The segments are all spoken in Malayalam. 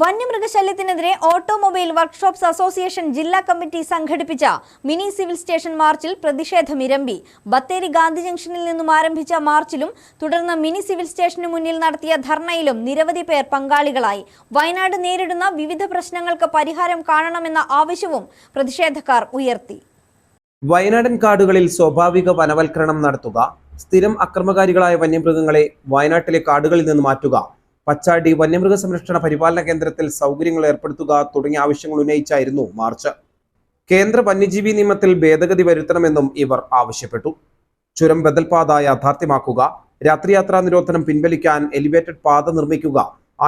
വന്യമൃഗശല്യത്തിനെതിരെ ഓട്ടോമൊബൈൽ വർക്ക്ഷോപ്സ് അസോസിയേഷൻ ജില്ലാ കമ്മിറ്റി സംഘടിപ്പിച്ച മിനി സിവിൽ സ്റ്റേഷൻ മാർച്ചിൽ പ്രതിഷേധം ഇരമ്പി ബത്തേരി ഗാന്ധി ജംഗ്ഷനിൽ നിന്നും ആരംഭിച്ച മാർച്ചിലും തുടർന്ന് മിനി സിവിൽ സ്റ്റേഷനു മുന്നിൽ നടത്തിയ ധർണയിലും നിരവധി പേർ പങ്കാളികളായി. വയനാട് നേരിടുന്ന വിവിധ പ്രശ്നങ്ങൾക്ക് പരിഹാരം കാണണമെന്ന ആവശ്യവും പ്രതിഷേധക്കാർ ഉയർത്തി. വയനാടൻ കാടുകളിൽ സ്വാഭാവിക വനവൽക്കരണം നടത്തുക സ്ഥിരം അക്രമകാരികളായ വന്യമൃഗങ്ങളെ വയനാട്ടിലെ കാടുകളിൽ നിന്ന് മാറ്റുക. പച്ചാടി വന്യമൃഗ സംരക്ഷണ പരിപാലന കേന്ദ്രത്തിൽ സൗകര്യങ്ങൾ ഏർപ്പെടുത്തുക തുടങ്ങിയ ആവശ്യങ്ങൾ ഉന്നയിച്ചായിരുന്നു മാർച്ച്. കേന്ദ്ര വന്യജീവി നിയമത്തിൽ ഭേദഗതി വരുത്തണമെന്നും ഇവർ ആവശ്യപ്പെട്ടു. ചുരം ബദൽപാത യാഥാർത്ഥ്യമാക്കുക രാത്രിയാത്രാ നിരോധനം പിൻവലിക്കാൻ എലിവേറ്റഡ് പാത നിർമ്മിക്കുക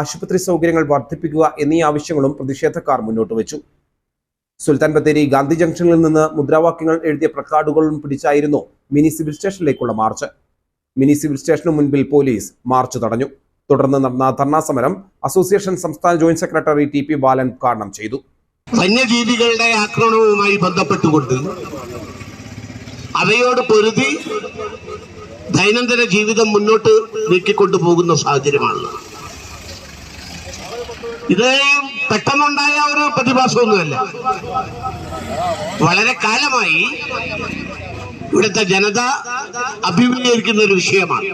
ആശുപത്രി സൗകര്യങ്ങൾ വർദ്ധിപ്പിക്കുക എന്നീ ആവശ്യങ്ങളും പ്രതിഷേധക്കാർ മുന്നോട്ട് വെച്ചു. സുൽത്താൻ ബത്തേരി ഗാന്ധി ജംഗ്ഷനിൽ നിന്ന് മുദ്രാവാക്യങ്ങൾ എഴുതിയ പ്ലക്കാർഡുകളും പിടിച്ചായിരുന്നു മിനി സിവിൽ സ്റ്റേഷനിലേക്കുള്ള മാർച്ച്. മിനി സിവിൽ സ്റ്റേഷനു മുൻപിൽ പോലീസ് മാർച്ച് തടഞ്ഞു. തുടർന്ന് നടന്ന ധർണാ സമരം അസോസിയേഷൻ സംസ്ഥാന joint secretary T P Balan ഉദ്ഘാടനം ചെയ്തു. വന്യജീവികളുടെ ആക്രമണവുമായി ബന്ധപ്പെട്ടുകൊണ്ട് അവയോട് പൊരുതി ദൈനംദിന ജീവിതം മുന്നോട്ട് നീക്കിക്കൊണ്ടു പോകുന്ന സാഹചര്യമാണ് ഇത് പെട്ടെന്നുണ്ടായ ഒരു പ്രതിഭാസമൊന്നുമല്ല. വളരെ കാലമായി ഇവിടുത്തെ ജനത അഭിമുഖീകരിക്കുന്ന ഒരു വിഷയമാണ്.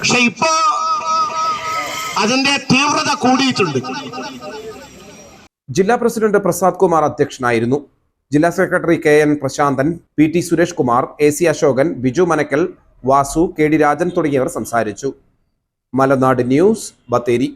പക്ഷെ ഇപ്പോ അതിന്റെ തീവ്രത കൂടിയിട്ടുണ്ട്. ജില്ലാ പ്രസിഡന്റ് പ്രസാദ് കുമാർ അധ്യക്ഷനായിരുന്നു. ജില്ലാ secretary K N Prashanthan P T Suresh Kumar A C Ashokan Biju Manakkal Vasu K D Rajan തുടങ്ങിയവർ സംസാരിച്ചു. മലനാട് ന്യൂസ് ബത്തേരി.